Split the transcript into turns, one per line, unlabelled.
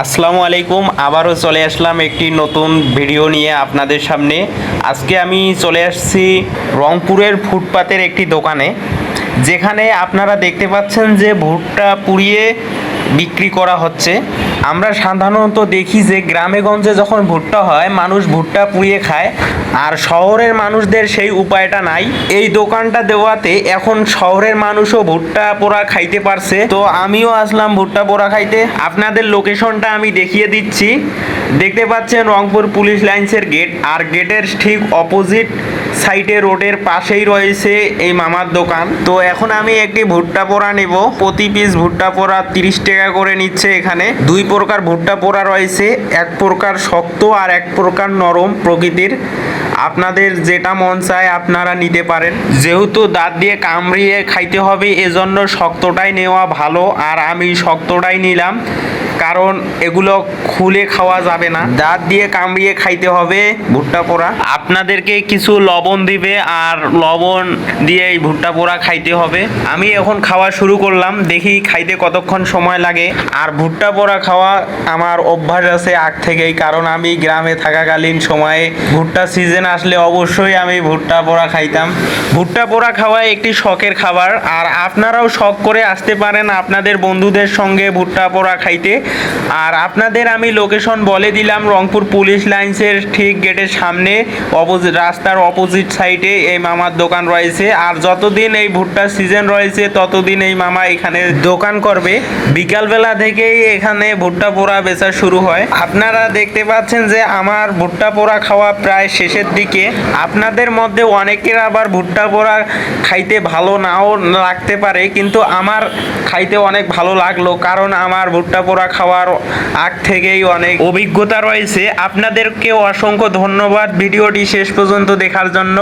আসসালামু আলাইকুম, আবারও চলে আসলাম একটি নতুন ভিডিও নিয়ে আপনাদের সামনে। আজকে আমি চলে আসছি রংপুরের ফুটপাতের একটি দোকানে, যেখানে আপনারা দেখতে পাচ্ছেন যে ভুট্টা পুড়িয়ে বিক্রি করা হচ্ছে। আমরা সাধারণত দেখি যে গ্রামে গঞ্জে যখন ভুট্টা হয়, মানুষ ভুট্টা পুড়িয়ে খায়। আর শহরের মানুষদের সেই উপায়টা নাই। এই দোকানটা দেওয়াতে এখন শহরের মানুষও ভুট্টা পোড়া খাইতে পারছে। তো আমিও আসলাম ভুট্টা পোড়া খাইতে। আপনাদের লোকেশনটা আমি দেখিয়ে দিচ্ছি। দেখতে পাচ্ছেন রংপুর পুলিশ লাইন্সের গেট। আর গেটের ঠিক অপোজিট সাইডে রোডের পাশেই রয়েছে এই মামার দোকান। তো এখন আমি একটি ভুট্টা পোড়া নেব। প্রতি পিস ভুট্টা পোড়া তিরিশ টাকা করে নিচ্ছে এখানে। দুই প্রকার ভুট্টা পোড়া রয়েছে। এক প্রকার শক্ত আর এক প্রকার নরম প্রকৃতির। আপনাদের যেটা মন চায় আপনারা নিতে পারেন। যেহেতু দাঁত দিয়ে কামড়িয়ে খাইতে হবে, এজন্য শক্তটাই নেওয়া ভালো। আর আমি শক্তটাই নিলাম। কারণ এগুলো খুলে খাওয়া যাবে না। দাঁত দিয়ে কামড়িয়ে খাইতে হবে ভুট্টা পোড়া। আপনাদেরকে কিছু লবণ দিবে আর লবণ দিয়ে এই ভুট্টা পোড়া খাইতে হবে। আমি এখন খাওয়া শুরু করলাম, দেখি খাইতে কতক্ষণ সময় লাগে। আর ভুট্টা পোড়া খাওয়া আমার অভ্যাস আছে আগ থেকেই, কারণ আমি গ্রামে থাকাকালীন সময়ে ভুট্টা সিজন আসলে অবশ্যই আমি ভুট্টা পোড়া খাইতাম। ভুট্টা পোড়া খাওয়া একটি শখের খাবার, আর আপনারাও শখ করে আসতে পারেন আপনাদের বন্ধুদের সঙ্গে ভুট্টা পোড়া খাইতে। আর আপনাদের আমি লোকেশন বলে দিলাম, রংপুর পুলিশ লাইন্সের ঠিক গেটের সামনে অপোজিট রাস্তার অপোজিট সাইডে এই মামার দোকান রয়েছে। আর যতদিন এই ভুট্টার সিজন রয়েছে, ততদিন এই মামা এখানে দোকান করবে। বিকালবেলা থেকেই এখানে ভুট্টা পোড়া বেচা শুরু হয়। আপনারা দেখতে পাচ্ছেন যে আমার ভুট্টা পোড়া খাওয়া প্রায় শেষের দিকে। আপনাদের মধ্যে অনেকের আবার ভুট্টা পোড়া খাইতে ভালো নাও লাগতে পারে, কিন্তু আমার খাইতে অনেক ভালো লাগল, কারণ আমার ভুট্টা পোড়া খাওয়ার আগ থেকেই অনেক অভিজ্ঞতা রয়েছে। আপনাদেরকে অসংখ্য ধন্যবাদ। ভিডিওটি শেষ পর্যন্ত দেখার জন্য।